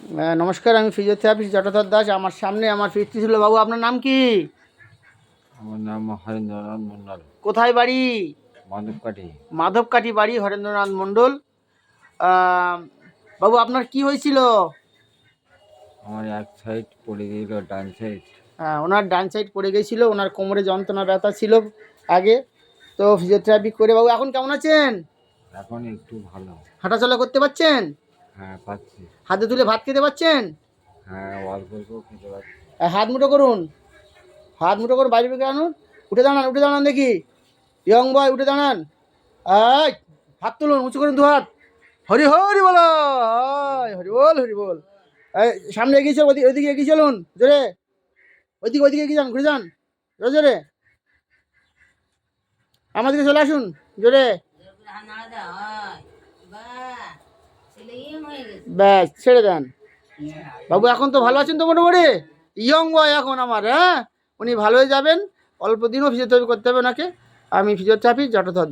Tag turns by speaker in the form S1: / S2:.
S1: নমস্কার আমি ফিজিওথেরাপিস্ট জটাধর দাস আমার সামনে আমার ফিরতি ছিল বাবু আপনার নাম কি?
S2: আমার নাম হরেন্দ্রনাথ মন্ডল।
S1: কোথায় বাড়ি?
S2: মাধবকাঠি।
S1: মাধবকাঠি বাড়ি হরেন্দ্রনাথ মণ্ডল বাবু আপনার কি হয়েছিল?
S2: আমার এক সাইড পড়ে গেল ডান সাইড
S1: হ্যাঁ, ওনার ডান সাইড পড়ে গেছিল ওনার কোমরে যন্ত্রণা ব্যথা ছিল আগে। তো ফিজিওথেরাপি করে বাবু এখন কেমন আছেন?
S2: এখন একটু ভালো।
S1: হাঁটাচলা করতে পারছেন?
S2: হ্যাঁ পাচ্ছি।
S1: হাতে তুলে ভাত খেতে পারছেন
S2: হ্যাঁ অল্প অল্প খেতে পাচ্ছি।
S1: হাত মুঠো করুন। হাত মুঠো করে বাইরে বেরিয়ে আনুন। উঠে দাঁড়ান উঠে দাঁড়ান দেখি। ইয়ং বয় উঠে দাঁড়ান। এই হাত তুলুন উঁচু করুন দু হাত হরি হরি বল হরি বল হরি বল। সামনে এগিয়ে চল ওদিকে ওইদিকে এগিয়ে চলুন জোরে। ওইদিকে ওইদিকে এগিয়ে যান ঘুরে যান। জোরে জোরে। আমাদেরকে চলে আসুন জোরে। ব্যাস, ছেড়ে দেন। বাবু, এখন তো ভালো আছেন তো মোটামুটি? ইয়ং বয় এখন আমার হ্যাঁ? উনি ভালোই যাবেন, অল্প দিনও ফিজিওথেরাপি করতে হবে ওনাকে। আমি ফিজিওথেরাপি জটধর